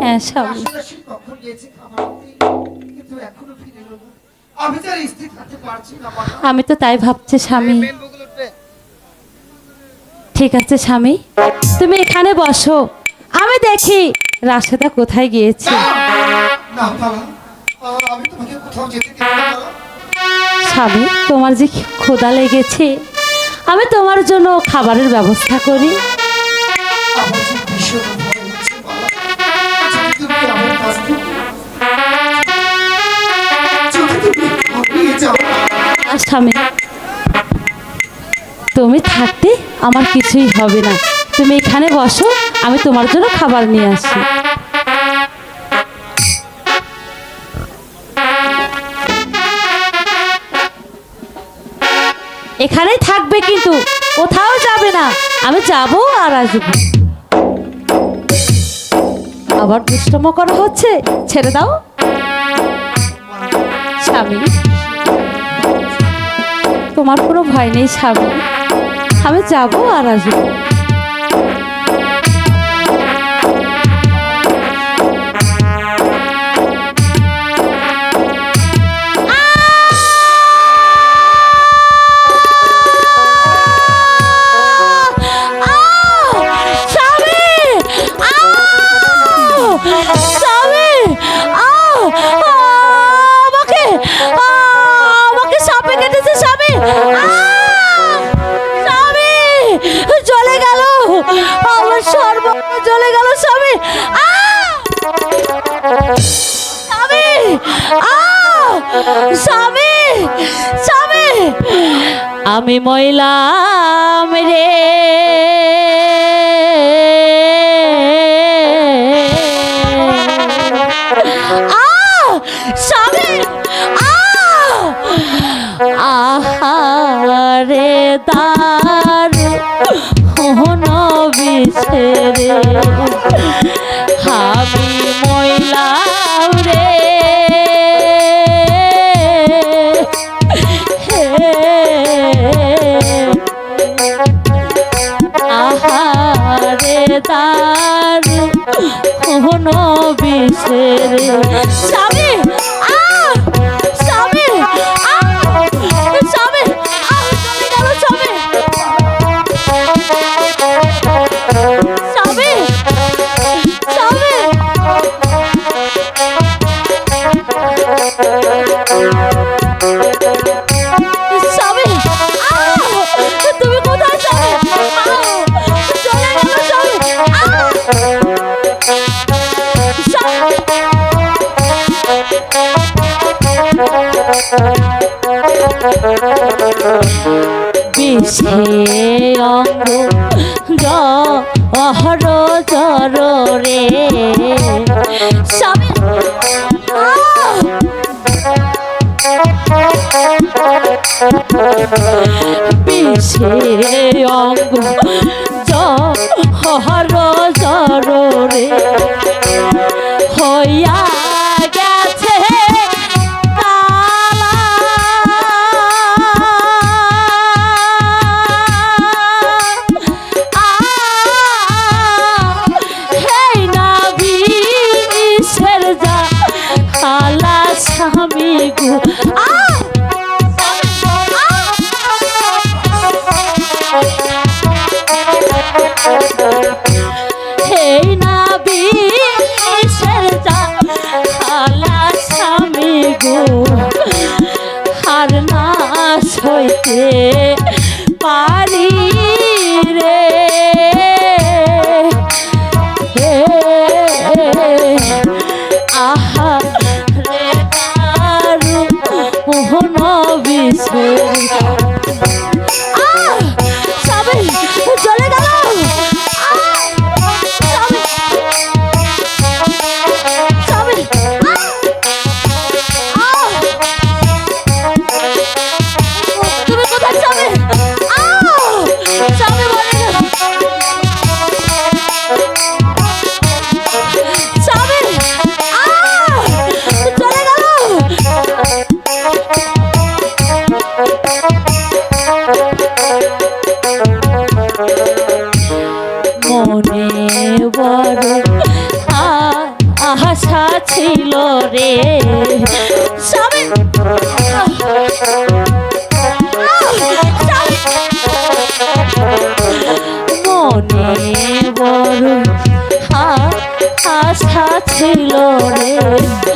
হ্যাঁ। আমি তো তাই ভাবছি, স্বামী। ঠিক আছে, স্বামী। তুমি এখানে বসো। আমি দেখি রাশেদা কোথায় গিয়েছে। স্বামী, তোমার যে ক্ষুধা লেগেছে? আমি তোমার জন্য খাবারের ব্যবস্থা করি। থেকে- স্বামী, তুমি থাকতে আমার কিছুই হবে না। তুমি এখানে বসো, আমি তোমার জন্য খাবার নিয়ে আসি। এখানেই থাকবে কিন্তু। কোথাও যাবে না। আমি যাব আর আসব। আবার দুষ্টম করা হচ্ছে। ছেড়ে দাও। স্বামী। তোমার কোনো ভয় নেই, স্বামী। আমি যাব আর আসব। সাপে স্বামী। স্বামী চলে গেল। আমার সর্ব চলে গেল স্বামী। স্বামী স্বামী স্বামী। আমি মহিলাম রে। আহারে দারু নবিসেরে হাবি ময়লাম রে। আহারে দারু নবিসেরে স্বামী বিষে অঙ্গ জহর জর রে স্বামী! বিষে অঙ্গ জহর জর ছিল রে। স্বামী। মনে বড় আশা ছিল রে।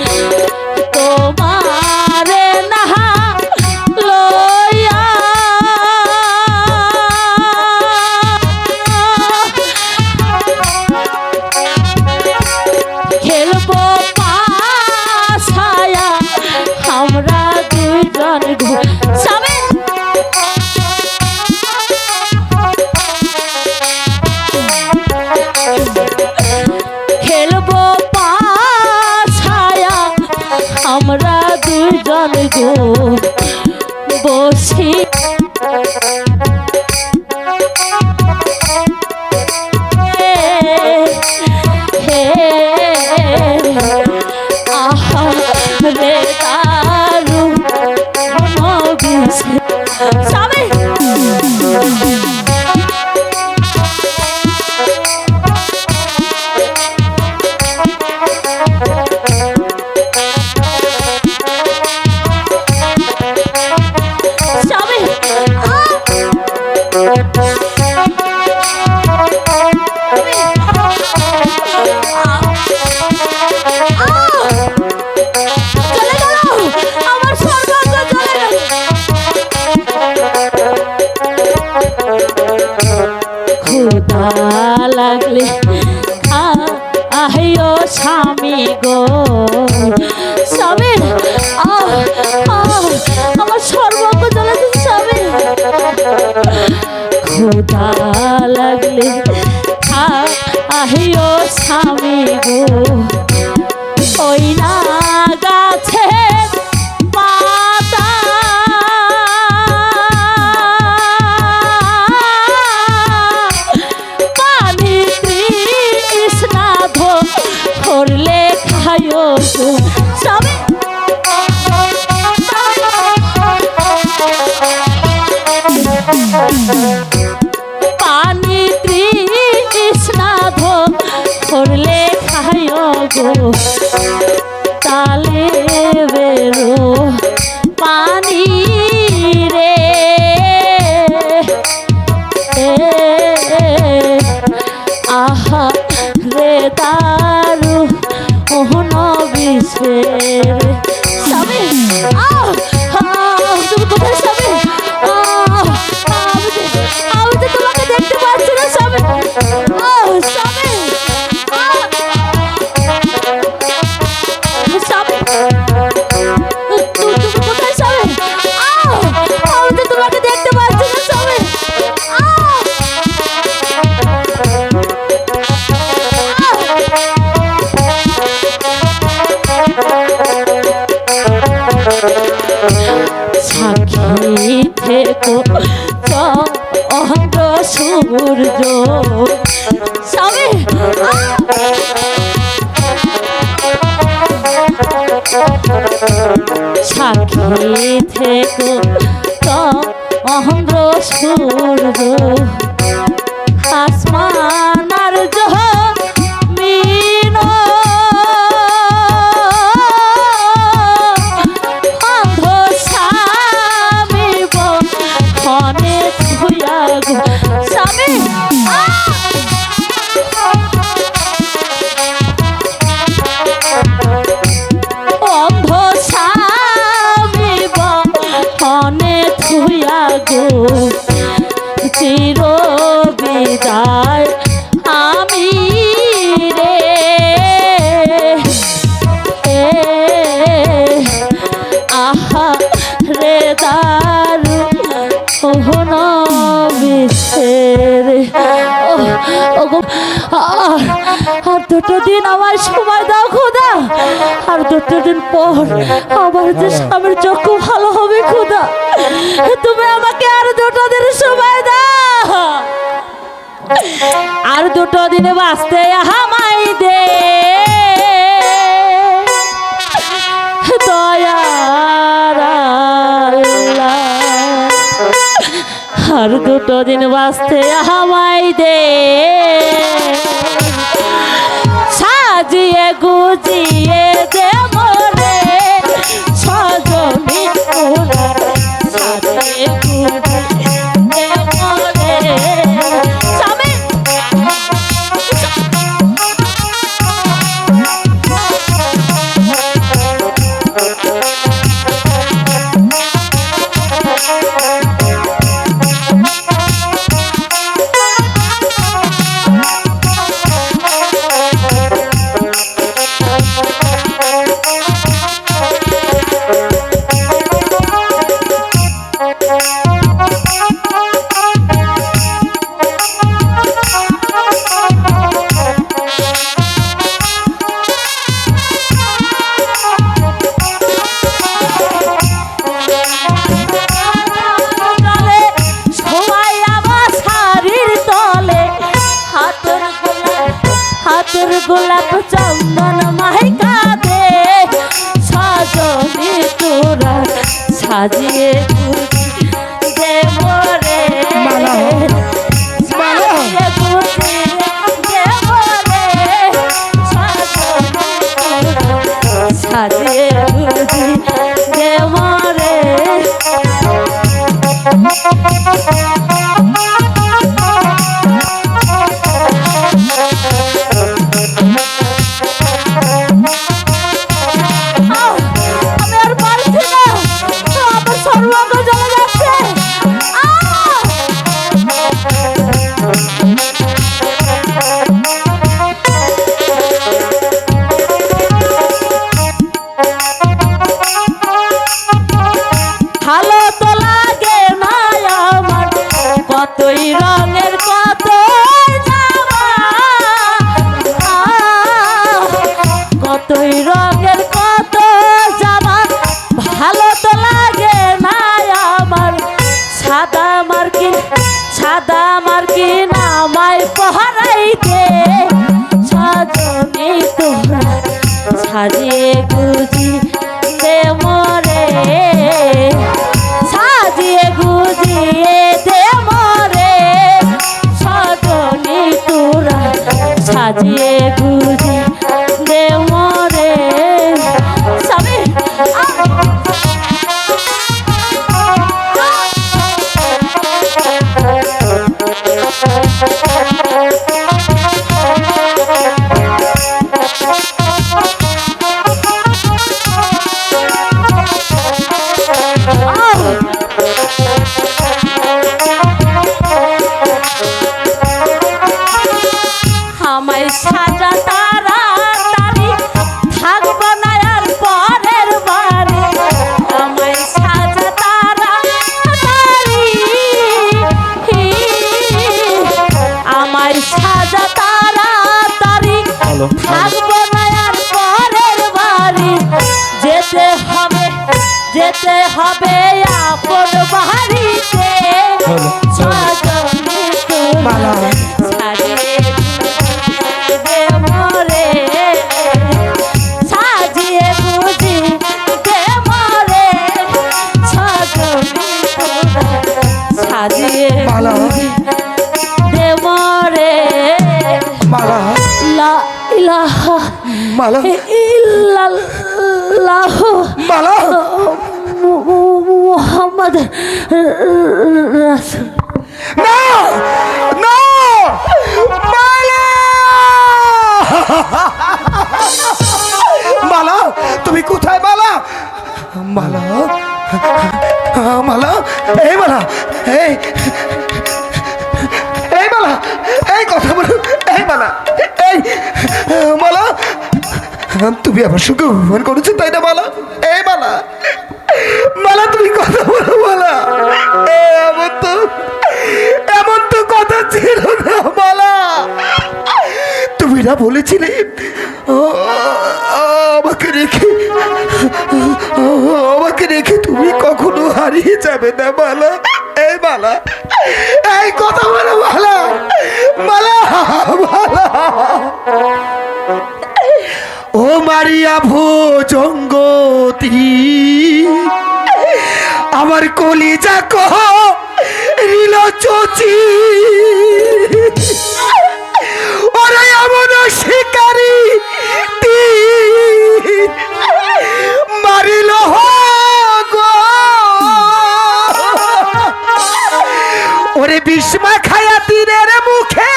প্রিয় স্বামী গো। স্বামী আমার সর্বঙ্গ জ্বলাতে স্বামী খোদা লাগলে আহিও স্বামী গো। ওই না গাছ সাক্ষী থেকো অহন্দ্র সূর্য আসমান দুটো দিন আমার সময় দাও, খোদা। আর দুটো দিন পর আমার যে স্বামীর চক্ষু ভালো হবে, খোদা। তুমি আমাকে আর দুটো দিন সময় দাও। আর দুটো দিনে বাঁচতে হামাই দে। আর দুটো দিন বাঁচতে হামাই দে। যে সাজিয়ে কতই মালা। ইল্লাল্লাহ। মালা। মুহাম্মদ রাসূল। না না। মালা। মালা তুমি কোথায় মালা? মালা। মালা। এই মালা এই তুমি আমার সঙ্গে অভিমান করেছ তাই না মালা এ মালা মালা তুমি কথা বলো এ, এমন তো এমন তো কথা ছিল না মালা তুমি না বলেছিলে আমাকে রেখে আমাকে রেখে তুমি কখনো হারিয়ে যাবে না মালা এই মালা এই কথা বলো মালা মালা মালা মারিয়া ভোজঙ্গতি আমার কলিজা কহ রিল চচি। ওরে এমন শিকারি মারিল ওরে বিস্মা খায়া তীরের মুখে।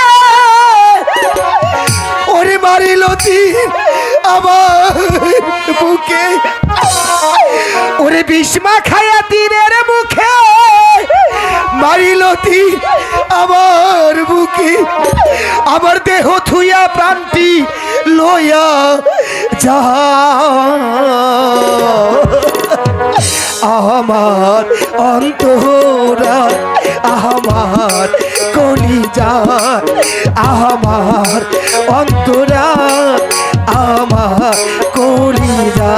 ওরে মারিল তীর আমার বুকে। ওরে বিস্মা খায়া তীরের মুখে মারিল তীর আমার বুকে। আমার দেহ থুইয়া প্রান্তি লইয়া যা। আমার অন্তরা আমার কলিজা আমার অন্তরা আমার কলিজা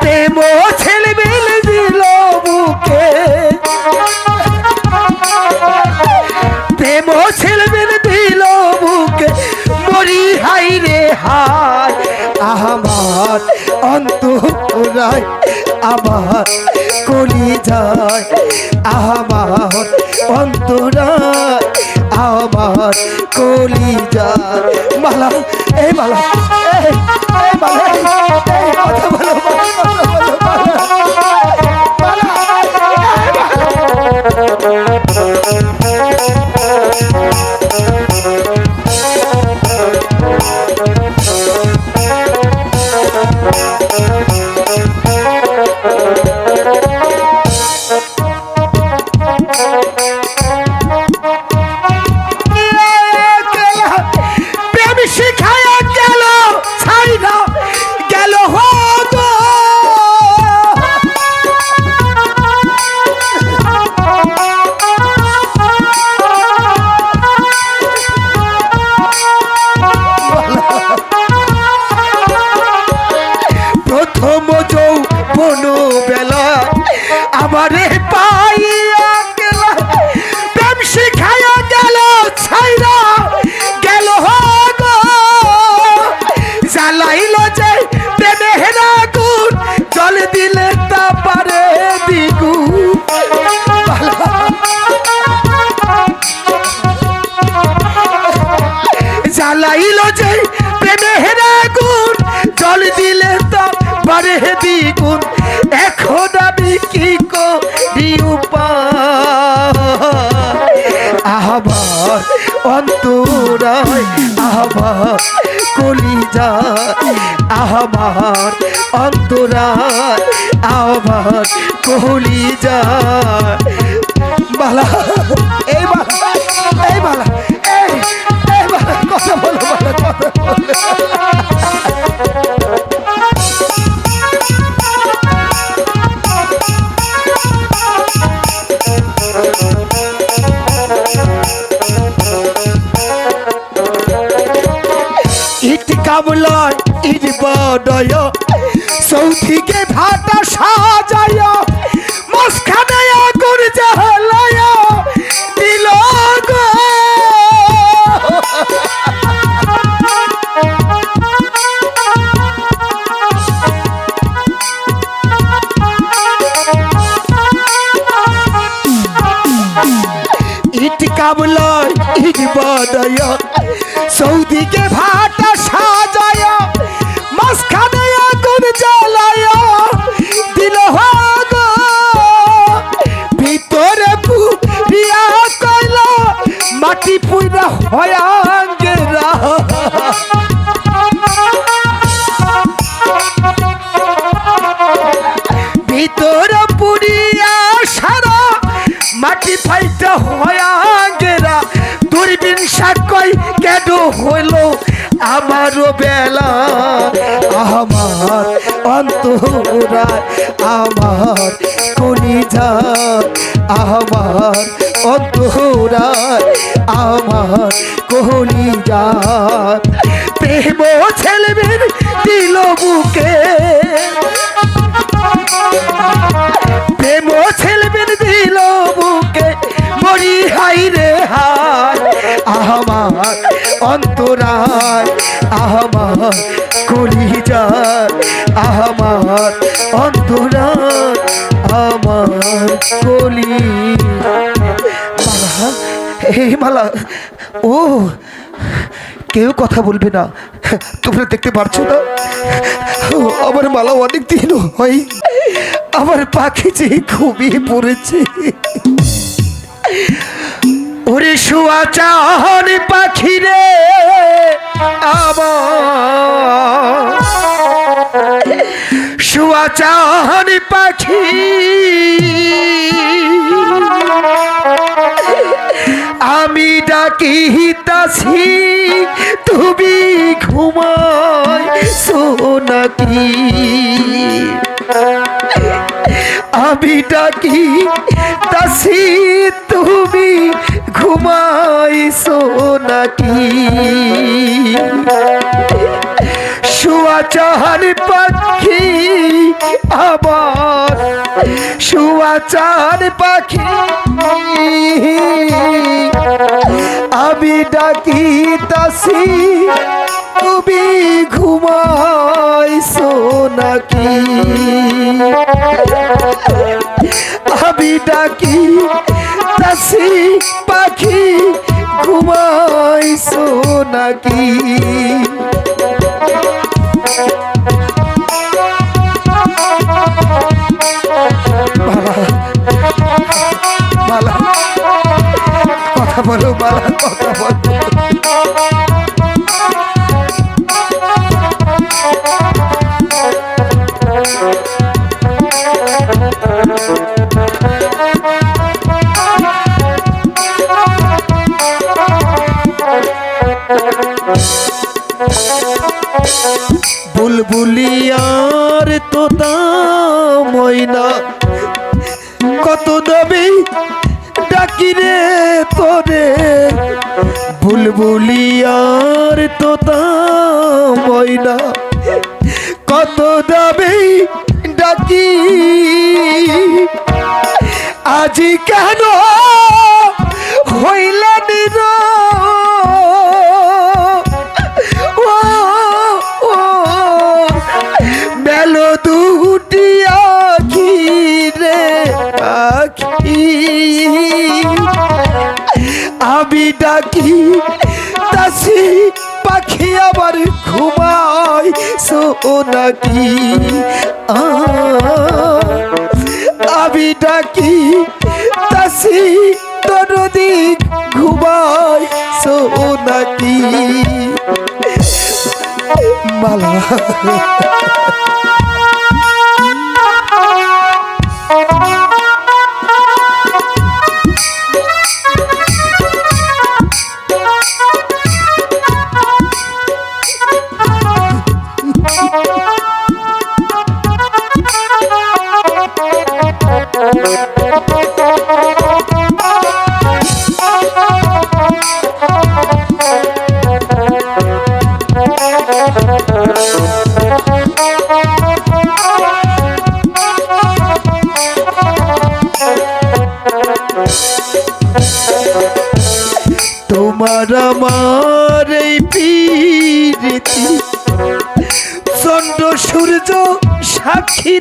প্রেম ছেলে মেলে দিল বুকে। প্রেম ছেলে মেলে দিল বুকে। মরি হাই রে হাই আমার অন্তরায় আমার কলি যায় আমার আমার কলি যা মালা এই মালা এই মালা কথা বলো আমার দ্বিগুণ এখন আমি কি করি আবার অন্তরায় আবার কলিজা আমার অন্তরায় আবার কলিজা। বালা। মরি হাই রে হাই আমার অন্তরায় আমার কলিজার। আমার অন্তরায় আমার কলি হে মালা, ও, কেউ কথা বলবে না। তোমরা দেখতে পারছ না? আমার মালা অনেক দিন হয়। আমার পাখি যে ঘুমিয়ে পড়েছে। ওরে শুয়া চাহন পাখি রে শুয়া চাহন পাখি। আমি ডাকি তাসি তুমি ঘুমাই সোনাকি আমি ডাকি তাসি ঘুমাই সোনাকি শুয়া চাহান পাখি আবার শুয়া চান পাখি। আমি ডাকি তাসি তুমি ঘুমাইছো নাকি আমি ডাকি তাসি পাখি ঘুমাইছো নাকি? বুলবুলিয়ার সো আ, আমি ডাকি তাসি তরদিক ঘুমাই সোনাকি মালা। সাক্ষী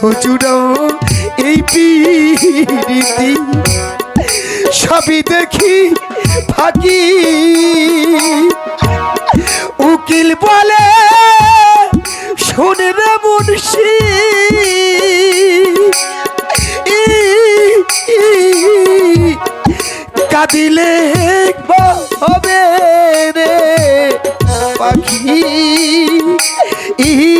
বিশ্বজুড়া এই পীরিতি সবই দেখি ফাঁকি। উকিল বলে শোনে রে মুন্সি কাঁদিলে হবে রে পাখি। ই,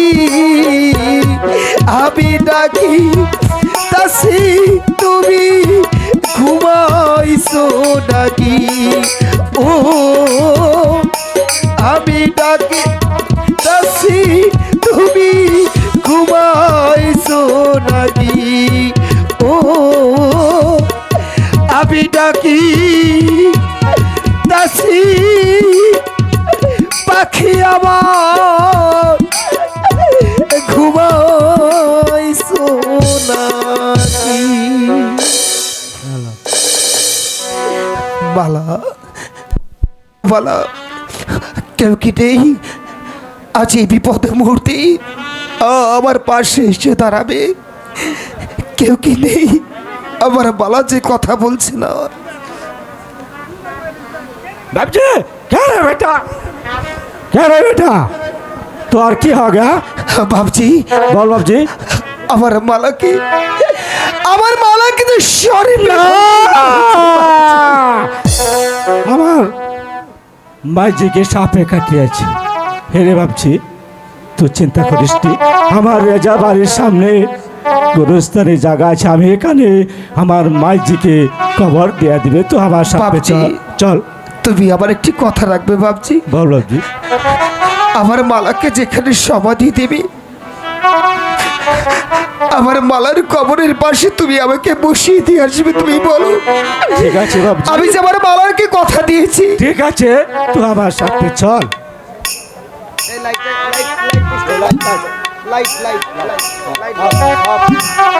ওয়ালা কেউ কি নেই আজ এই বিপদের মুহূর্তে আমার পাশে এসে দাঁড়াবে কেউ কি নেই আমার বালা যে কথা বলছে না ভাবছে কে বেটা কে বেটা তো আর কি হবে ভাবছি বল ভাবছি আমার মালাকে আমার মালা কিন্তু শরীর আমার মাইজিকে সাপে কাটিয়েছে। হেরে ভাবছি তুই চিন্তা করিস আমার রেজা বাড়ির সামনে গোরস্থানে জায়গা আছে আমি এখানে আমার মাইজিকে কবর দেয়া দিবে তো আমার বাবজি। চল তুমি আবার একটি কথা রাখবে ভাবছি? বল বাবজি আমার মালাকে যেখানে সমাধি দেবে আমার মালার কবরের পাশে তুমি আমাকে বসিয়ে দিয়ে আসবে তুমি বলো ঠিক আছে বাবজি আমি যে আমার মালারকে কথা দিয়েছি ঠিক আছে তুই আমার সাথে চল light light light light light light